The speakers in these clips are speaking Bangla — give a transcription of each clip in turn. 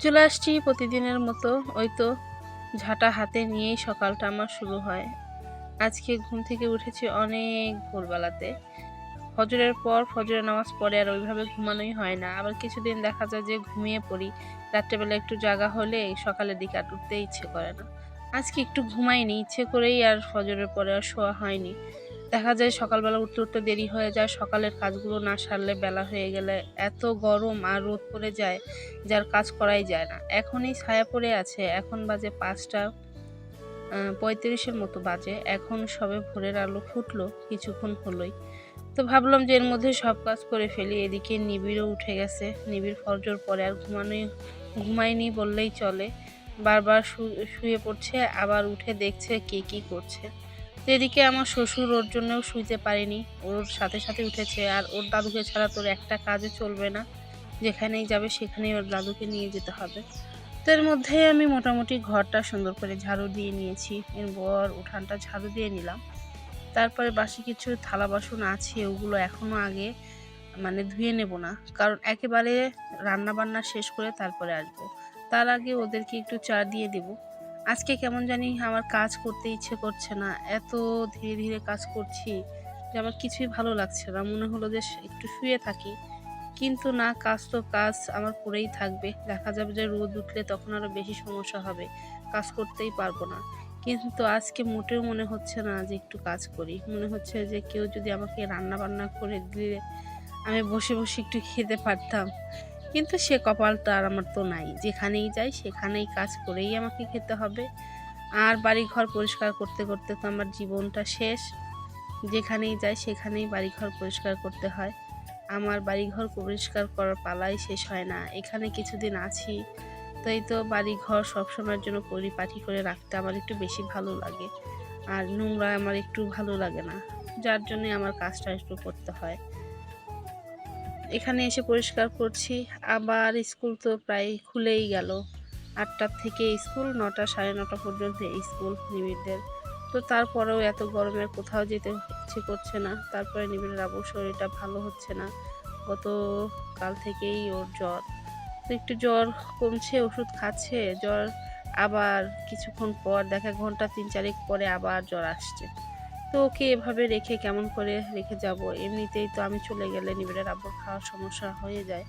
চলে আসছি প্রতিদিনের মতো। ওই তো ঝাঁটা হাতে নিয়েই সকালটা আমার শুরু হয়। আজকে ঘুম থেকে উঠেছি অনেক ভোরবেলাতে। ফজরের পর ফজরের নামাজ পড়ে আর ওইভাবে ঘুমানোই হয় না। আবার কিছুদিন দেখা যায় যে ঘুমিয়ে পড়ি। রাত্রেবেলা একটু জাগা হলে সকালের দিকে আর উঠতে ইচ্ছে করে না। আজকে একটু ঘুমাইনি, ইচ্ছে করেই আর ফজরের পরে আর শোয়া হয়নি। দেখা যায় সকালবেলা উঠতে উঠতে দেরি হয়ে যায়, সকালের কাজগুলো না সারলে বেলা হয়ে গেলে এত গরম আর রোদ পড়ে যায়, যার কাজ করাই যায় না। এখনই ছায়া পড়ে আছে, এখন বাজে পাঁচটা পঁয়ত্রিশের মতো বাজে, এখন সবে ভোরের আলো ফুটলো, কিছুক্ষণ হলোই। তো ভাবলাম যে এর মধ্যে সব কাজ করে ফেলি, এদিকে নিবিড়ও উঠে গেছে, নিবিড় ফজর পরে আর ঘুমানোই ঘুমায়নি বললেই চলে। বারবার শুয়ে পড়ছে, আবার উঠে দেখছে কে কী করছে। এদিকে আমার শ্বশুর ওর জন্যও শুইতে পারেনি, ওর সাথে সাথে উঠেছে। আর ওর দাদুকে ছাড়া তোর একটা কাজে চলবে না। যেখানেই যাবে সেখানেই ওর দাদুকে নিয়ে যেতে হবে। তো এর মধ্যে আমি মোটামুটি ঘরটা সুন্দর করে ঝাড়ু দিয়ে নিয়েছি। এরপর উঠানটা ঝাড়ু দিয়ে নিলাম। তারপরে বাসি কিছু থালা বাসন আছে, ওগুলো এখনও আগে মানে ধুয়ে নেব না। কারণ একেবারে রান্না বান্না শেষ করে তারপরে আসব। তার আগে ওদেরকে একটু চা দিয়ে দেবো। আজকে কেমন জানি আমার কাজ করতে ইচ্ছে করছে না। এত ধীরে ধীরে কাজ করছি যে আমার কিছুই ভালো লাগছে না। মনে হলো যে একটু শুয়ে থাকি। কিন্তু না, কাজ তো কাজ আমার করেই থাকবে। দেখা যাবে যে রোদ উঠলে তখন আরও বেশি সমস্যা হবে। কাজ করতেই পারব না। কিন্তু আজকে মোটেও মনে হচ্ছে না যে একটু কাজ করি। মনে হচ্ছে যে কেউ যদি আমাকে রান্না বান্না করে দিলে আমি বসে বসে একটু খেতে পারতাম। কিন্তু সে কপালটা আর আমার তো নাই। যেখানেই যাই, সেখানেই কাজ করেই আমাকে খেতে হবে। আর বাড়ি ঘর পরিষ্কার করতে করতে তো আমার জীবনটা শেষ। যেখানেই যাই, সেখানেই বাড়িঘর পরিষ্কার করতে হয়। আমার বাড়িঘর পরিষ্কার করার পালাই শেষ হয় না। এখানে কিছুদিন আছি। তো এই তো বাড়িঘর সবসময়ের জন্য পরিপাটি করে রাখতে আমার একটু বেশি ভালো লাগে। আর নোংরা আমার একটু ভালো লাগে না। যার জন্যে আমার কাজটা একটু করতে হয়। এখানে এসে পরিষ্কার করছি। আবার স্কুল তো প্রায় খুলেই গেল। আটটার থেকে স্কুল, নটা, সাড়ে নটা পর্যন্ত স্কুল নিবিড়দের। তো তারপরেও এত গরমে কোথাও যেতে ইচ্ছে করছে না। তারপরে নিবিড়ের আবু শরীরটা ভালো হচ্ছে না। গত কাল থেকেই ওর জ্বর। তো একটু জ্বর কমছে, ওষুধ খাচ্ছে। জ্বর আবার কিছুক্ষণ পর, দেখা ঘণ্টা তিন চারেক পরে আবার জ্বর আসছে। তো ওকে এভাবে রেখে কেমন করে রেখে যাব? এমনিতেই তো আমি চলে গেলে নিবিড়ের আব্বুর খাওয়ার সমস্যা হয়ে যায়।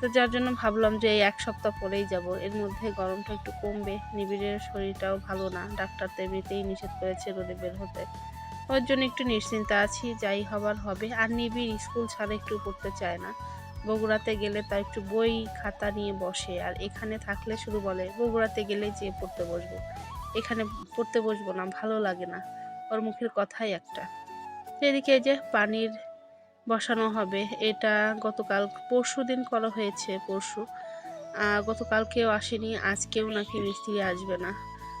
তো যার জন্য ভাবলাম যে এই এক সপ্তাহ পরেই যাব। এর মধ্যে গরমটা একটু কমবে। নিবিড়ের শরীরটাও ভালো না। ডাক্তার তো এমনিতেই নিষেধ করেছে রোদে বের হতে। ওর জন্য একটু নিশ্চিন্তা আছি, যাই হবার হবে। আর নিবিড় স্কুল ছাড়া একটু পড়তে চায় না। বগুড়াতে গেলে তা একটু বই খাতা নিয়ে বসে। আর এখানে থাকলে শুধু বলে, বগুড়াতে গেলে যে পড়তে বসবো। এখানে পড়তে বসবো না, ভালো লাগে না। ওর মুখের কথাই একটা। এদিকে যে পানির বসানো হবে, এটা গতকাল পরশু দিন করা হয়েছে, পরশু। গতকালকেও আসেনি আজকেও নাকি মিস্ত্রি আসবে না।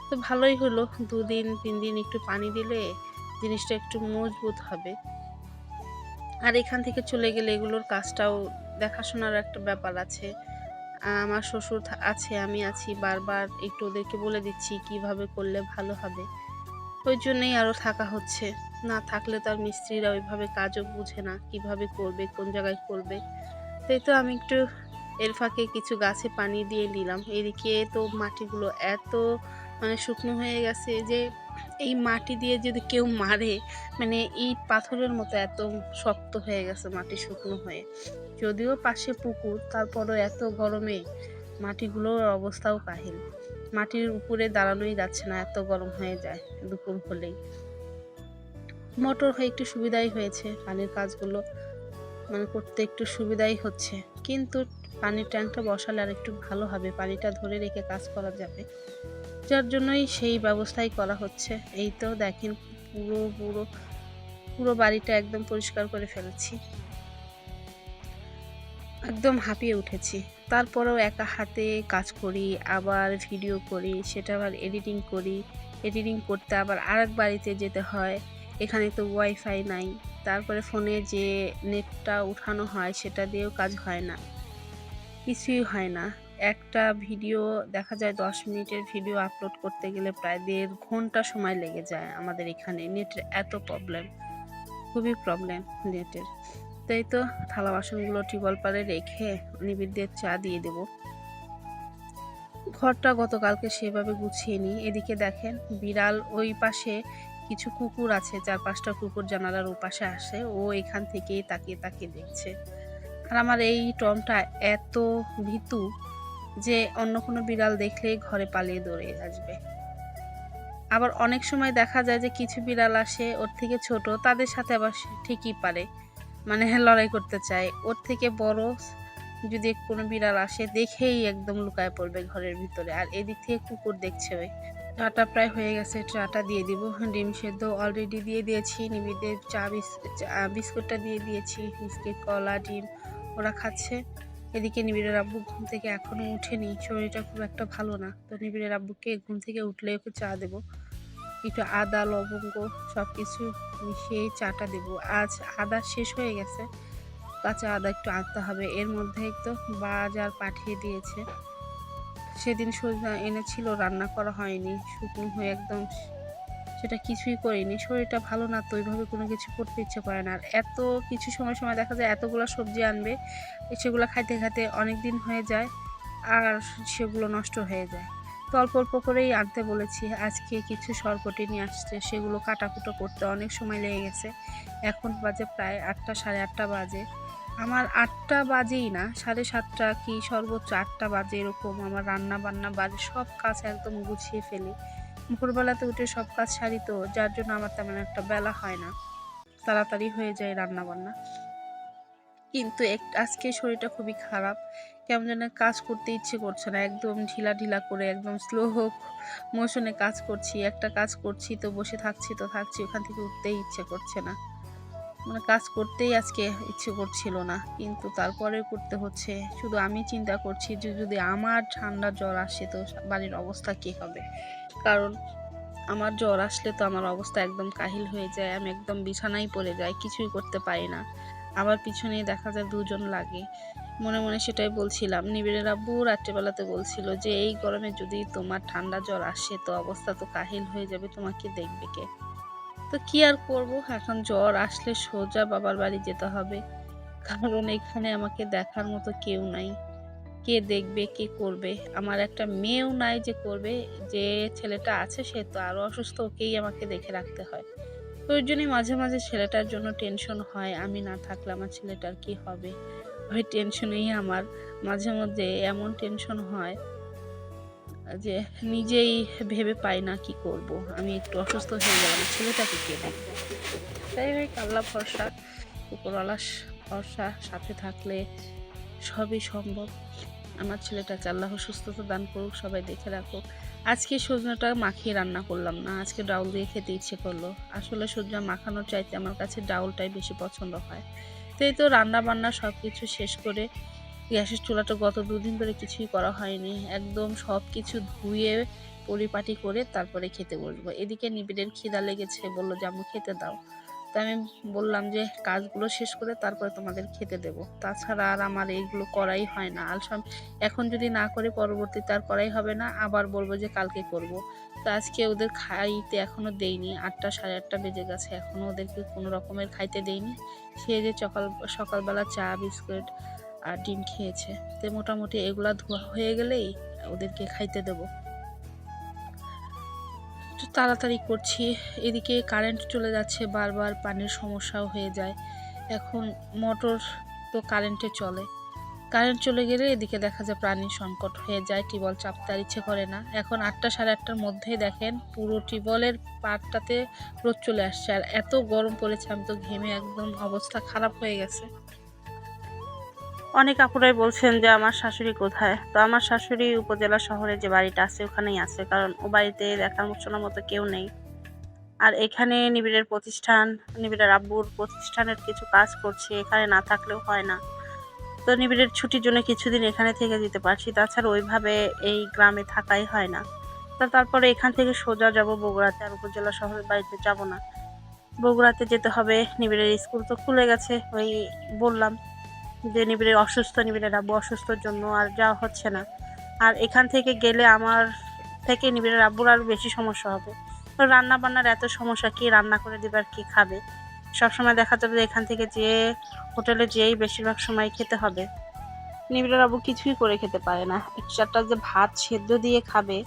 তো ভালোই হলো, দুদিন তিন দিন একটু পানি দিলে জিনিসটা একটু মজবুত হবে। আর এখান থেকে চলে গেলে এগুলোর কাজটাও দেখাশোনার একটা ব্যাপার আছে। আমার শ্বশুর আছে, আমি আছি, বারবার একটু ওদেরকে বলে দিচ্ছি, কীভাবে করলে ভালো হবে। ওই জন্যই আরও থাকা হচ্ছে। না থাকলে তো আর মিস্ত্রিরা ওইভাবে কাজও বুঝে না, কীভাবে করবে, কোন জায়গায় করবে। তাই তো আমি একটু এর ফাঁকে কিছু গাছে পানি দিয়ে নিলাম। এদিকে তো মাটিগুলো এত মানে শুকনো হয়ে গেছে যে, এই মাটি দিয়ে যদি কেউ মারে মানে এই পাথরের মতো এত শক্ত হয়ে গেছে মাটি শুকনো হয়ে। যদিও পাশে পুকুর, তারপরও এত গরমে মাটিগুলোর অবস্থাও কাহিল। মাটির উপরে দাঁড়ানোই যাচ্ছে না, এত গরম হয়ে যায় দুপুর হলেই। মোটর হয়ে একটু সুবিধাই হয়েছে, পানির কাজগুলো মানে করতে একটু সুবিধাই হচ্ছে। কিন্তু পানির ট্যাঙ্কটা বসালে আর একটু ভালো হবে, পানিটা ধরে রেখে কাজ করা যাবে। যার জন্যই সেই ব্যবস্থাই করা হচ্ছে। এই তো দেখেন পুরো পুরো পুরো বাড়িটা একদম পরিষ্কার করে ফেলেছি। একদম হাঁপিয়ে উঠেছি। তারপরেও একা হাতে কাজ করি, আবার ভিডিও করি, সেটা আবার এডিটিং করি এডিটিং করতে আবার আরেক বাড়িতে যেতে হয়, এখানে তো ওয়াইফাই নাই। তারপরে ফোনে যে নেটটা উঠানো হয়, সেটা দিয়েও কাজ হয় না। কিছুই হয় না। একটা ভিডিও দেখা যায় দশ মিনিটের ভিডিও আপলোড করতে গেলে প্রায় দেড় ঘণ্টা সময় লেগে যায় আমাদের এখানে। নেটের এত প্রবলেম খুবই প্রবলেম নেটের তাই তো থালা বাসনগুলো টিবল পারে রেখে নিবিড়দের চা দিয়ে দেব। ঘরটা গতকালকে সেভাবে গুছিয়ে নিই এদিকে দেখেন, বিড়াল ওই পাশে কিছু কুকুর আছে, চার পাঁচটা কুকুর জানালার ওপাশে আসে, ও এখান থেকেই তাকিয়ে তাকিয়ে দেখছে। আর আমার এই টমটা এত ভীতু যে অন্য কোনো বিড়াল দেখলেই ঘরে পালিয়ে দৌড়ে আসবে। আবার অনেক সময় দেখা যায় যে কিছু বিড়াল আসে, ওর থেকে ছোট, তাদের সাথে আবার ঠিকই পারে। মানে লড়াই করতে চায়। ওর থেকে বড় যদি কোনো বিড়াল আসে, দেখেই একদম লুকায় পড়বে ঘরের ভিতরে। আর এদিক থেকে কুকুর দেখছে ওই। চাটা প্রায় হয়ে গেছে চাটা দিয়ে দিব। ডিম সেদ্ধ অলরেডি দিয়ে দিয়েছি নিবিদের চা বিস্কুটটা দিয়ে দিয়েছি, বিস্কিট, কলা, ডিম, ওরা খাচ্ছে। এদিকে নিবিড়ের আব্বু ঘুম থেকে এখনও উঠেনি, শরীরটা খুব একটা ভালো না। তো নিবিড়ের আব্বুকে ঘুম থেকে উঠলে ওকে চা দেবো। একটু আদা, লবঙ্গ সব কিছু মিশিয়ে চাটা দেবো। আজ আদা শেষ হয়ে গেছে। কাঁচা আদা একটু আনতে হবে। এর মধ্যে তো বাজার পাঠিয়ে দিয়েছে। সেদিন সোজা এনেছিল, রান্না করা হয়নি। শুকনো হয়ে একদম সেটা কিছুই করিনি। শরীরটা ভালো না তো ওইভাবে কোনো কিছু করতে ইচ্ছে করে না। আর এত কিছু সময় সময় দেখা যায় এতগুলো সবজি আনবে, সেগুলো খাইতে খাইতে অনেক দিন হয়ে যায় আর সেগুলো নষ্ট হয়ে যায়। তো অল্প অল্প করেই আনতে বলেছি। আজকে কিছু সরকটি নিয়ে আসছে, সেগুলো কাটাকুটো করতে অনেক সময় লেগে গেছে। এখন বাজে প্রায় আটটা, সাড়ে আটটা বাজে। আমার আটটা বাজেই না, সাড়ে সাতটা কি সর্বোচ্চ আটটা বাজে এরকম আমার রান্না বান্না বাজে, সব কাজ একদম গুছিয়ে ফেলি। ভোরবেলাতে উঠে সব কাজ সারি তো, যার জন্য আমার তেমন একটা বেলা হয় না। তাড়াতাড়ি হয়ে যায় রান্না বান্না। কিন্তু আজকে শরীরটা খুবই খারাপ। কেমন যেন কাজ করতে ইচ্ছে করছে না। একদম ঢিলা ঢিলা করে, একদম স্লো মোশনে কাজ করছি, একটা কাজ করছি, তো বসে থাকছি, তো থাকছি, ওখান থেকে উঠতেই ইচ্ছে করছে না। মানে কাজ করতেই আজকে ইচ্ছে করছিল না, কিন্তু তারপরে করতে হচ্ছে। শুধু আমি চিন্তা করছি যে যদি আমার ঠান্ডা জ্বর আসে, তো বাড়ির অবস্থা কী হবে? কারণ আমার জ্বর আসলে তো আমার অবস্থা একদম কাহিল হয়ে যায়, আমি একদম বিছানায় পড়ে যাই, কিছুই করতে পারি না। আমার পিছনে দেখা যায় দুজন লাগে। মনে মনে সেটাই বলছিলাম। নিবিড়ের আব্বু রাত্রেবেলাতে বলছিল যে, এই গরমে যদি তোমার ঠান্ডা জ্বর আসে, তো অবস্থা তো কাহিল হয়ে যাবে, তোমাকে দেখবে কে? তো কি আর করব? এখন জ্বর আসলে সোজা বাবার বাড়ি যেতে হবে। কারণ এখানে আমাকে দেখার মতো কেউ নাই। কে দেখবে, কে করবে? আমার একটা মেয়েও নাই যে করবে। যে ছেলেটা আছে, সে তো আরও অসুস্থ, ওকেই আমাকে দেখে রাখতে হয়। ওই জন্যই মাঝে মাঝে ছেলেটার জন্য টেনশন হয়, আমি না থাকলে আমার ছেলেটার কি হবে? ওই টেনশনেই আমার। মাঝে মধ্যে এমন টেনশন হয় যে নিজেই ভেবে পাই না কি করব। আমি একটু অসুস্থ হয়ে গেলাম, ছেলেটাকে কে তাই ওই কাল্লা ভরসা উপরওয়ালা ভরসা সাথে থাকলে সবই সম্ভব। আমার ছেলেটাকে আল্লাহ সুস্থতা দান করুক, সবাই দেখে রাখুক। আজকে সজনাটা মাখিয়ে রান্না করলাম না, আজকে ডাউল দিয়ে খেতে ইচ্ছে করল। আসলে সজনা মাখানোর চাইতে আমার কাছে ডাউলটাই বেশি পছন্দ হয়। তো এই তো রান্না বান্না সব কিছু শেষ করে গ্যাসের চুলাটা গত দুদিন ধরে কিছুই করা হয়নি। একদম সব কিছু ধুয়ে, পরিপাটি করে তারপরে খেতে বসবো। এদিকে নিবিড়ের খিদা লেগেছে, বলল যে আমি খেতে দাও। তো আমি বললাম যে কাজগুলো শেষ করে তারপরে তোমাদের খেতে দেব। তাছাড়া আর আমার এইগুলো করাই হয় না। আলসাম এখন যদি না করে পরবর্তীতে আর করাই হবে না, আবার বলব যে কালকে করব। তো আজকে ওদের খাইতে এখনও দেইনি। আটটা সাড়ে আটটা বেজে গেছে। এখনও ওদেরকে কোনো রকমের খাইতে দেইনি। সে যে সকাল সকালবেলা চা, বিস্কুট আর ডিম খেয়েছে। তো মোটামুটি এগুলা ধোয়া হয়ে গেলেই ওদেরকে খাইতে দেবো। তো তাড়াতাড়ি করছি। এদিকে কারেন্ট চলে যাচ্ছে, বারবার পানির সমস্যাও হয়ে যায়। এখন মোটর তো কারেন্টে চলে। কারেন্ট চলে গেলে এদিকে দেখা যায় প্রাণীর সংকট হয়ে যায়, টিবল চাপতে আর ইচ্ছে করে না। এখন আটটা সাড়ে আটটার মধ্যেই দেখেন পুরো টিবলের পাটটাতে রোদ চলে আসছে। আর এত গরম পড়েছে, আমি তো ঘেমে একদম অবস্থা খারাপ হয়ে গেছে। অনেক আপুরাই বলছেন যে আমার শাশুড়ি কোথায়? তো আমার শাশুড়ি উপজেলা শহরে যে বাড়িটা আছে, ওখানেই আছে, কারণ ও বাড়িতে দেখার শোনার মতো কেউ নেই। আর এখানে নিবিড়ের প্রতিষ্ঠান, নিবিড়ের আব্বুর প্রতিষ্ঠানের কিছু কাজ করছে, এখানে না থাকলেও হয় না। তো নিবিড়ের ছুটির জন্য কিছুদিন এখানে থেকে যেতে পারছি, তাছাড়া ওইভাবে এই গ্রামে থাকাই হয় না। তা তারপরে এখান থেকে সোজা যাব বগুড়াতে, আর উপজেলা শহরের বাড়িতে যাব না। বগুড়াতে যেতে হবে, নিবিড়ের স্কুল তো খুলে গেছে, ওই বললাম। যে নিবিড়ের অসুস্থ নিবিড়ের আব্বু অসুস্থর জন্য আর যাওয়া হচ্ছে না। আর এখান থেকে গেলে আমার থেকে নিবিড়ের আব্বুর আরও বেশি সমস্যা হবে। তো রান্না বান্নার এত সমস্যা, কি রান্না করে দিবে আর কি খাবে? সবসময় দেখা যাবে এখান থেকে যে হোটেলে যেয়েই বেশিরভাগ সময় খেতে হবে। নিবিড়ের আব্বু কিছুই করে খেতে পারে না। একটু যে ভাত সেদ্ধ দিয়ে খাবে,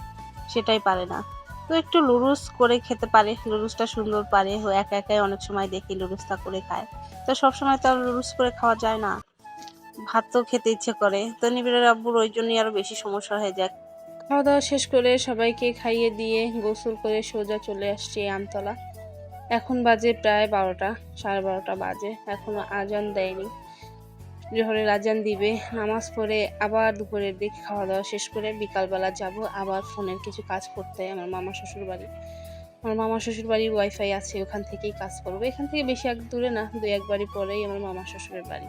সেটাই পারে না। তো একটু লুরুস করে খেতে পারে, লুরুসটা সুন্দর পারে। একা একাই অনেক সময় দেখি লুরুসটা করে খায়। তো সবসময় তো আর লুরুস করে খাওয়া যায় না। ভাত তো খেতে ইচ্ছে করে। তো নিবিড়ের আব্বুর ওই জন্যই আরও বেশি সমস্যা হয়ে যায় খাওয়া দাওয়া শেষ করে সবাইকে খাইয়ে দিয়ে গোসল করে সোজা চলে আসছি আমতলা। এখন বাজে প্রায় বারোটা, সাড়ে বারোটা বাজে। এখনও আজান দেয়নি। জোহরের আজান দিবে। নামাজ পড়ে আবার দুপুরের দিক খাওয়া দাওয়া শেষ করে বিকালবেলা যাব। আবার ফোনের কিছু কাজ করতে আমার মামা শ্বশুর বাড়ি আমার মামা শ্বশুর বাড়ি ওয়াইফাই আছে, ওখান থেকেই কাজ করব। এখান থেকে বেশি এক দূরে না দুই এক বাড়ি পরেই আমার মামা শ্বশুরের বাড়ি।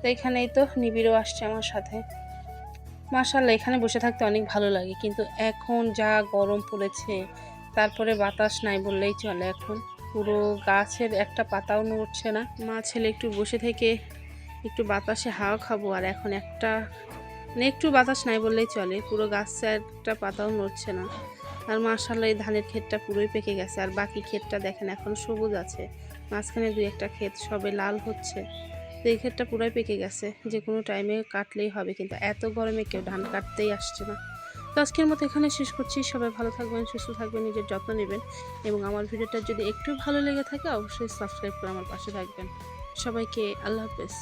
তো এখানেই তো নিবিড়ও আসছে আমার সাথে। মাশাল্লাহ এখানে বসে থাকতে অনেক ভালো লাগে, কিন্তু এখন যা গরম পড়েছে, তারপরে বাতাস নাই বললেই চলে এখন। পুরো গাছের একটা পাতাও নড়ছে না। মা, ছেলে একটু বসে থেকে একটু বাতাসে হাওয়া খাব, আর এখন একটা মানে একটু বাতাস নাই বললেই চলে, পুরো গাছে একটা পাতাও নড়ছে না। আর মার্শাল্লাহ এই ধানের ক্ষেতটা পুরোই পেকে গেছে, আর বাকি ক্ষেতটা দেখেন এখন সবুজ আছে। মাঝখানে দুই একটা ক্ষেত, সবে লাল হচ্ছে। তো এই ক্ষেতটা পুরোই পেকে গেছে। যে কোনো টাইমে কাটলেই হবে, কিন্তু এত গরমে কেউ ধান কাটতেই আসছে না। তো আজকের মতো এখানে শেষ করছি। সবাই ভালো থাকবেন, সুস্থ থাকবেন, নিজের যত্ন নেবেন। এবং আমার ভিডিওটা যদি একটু ভালো লেগে থাকে, অবশ্যই সাবস্ক্রাইব করে আমার পাশে থাকবেন। সবাইকে আল্লাহ হাফেজ।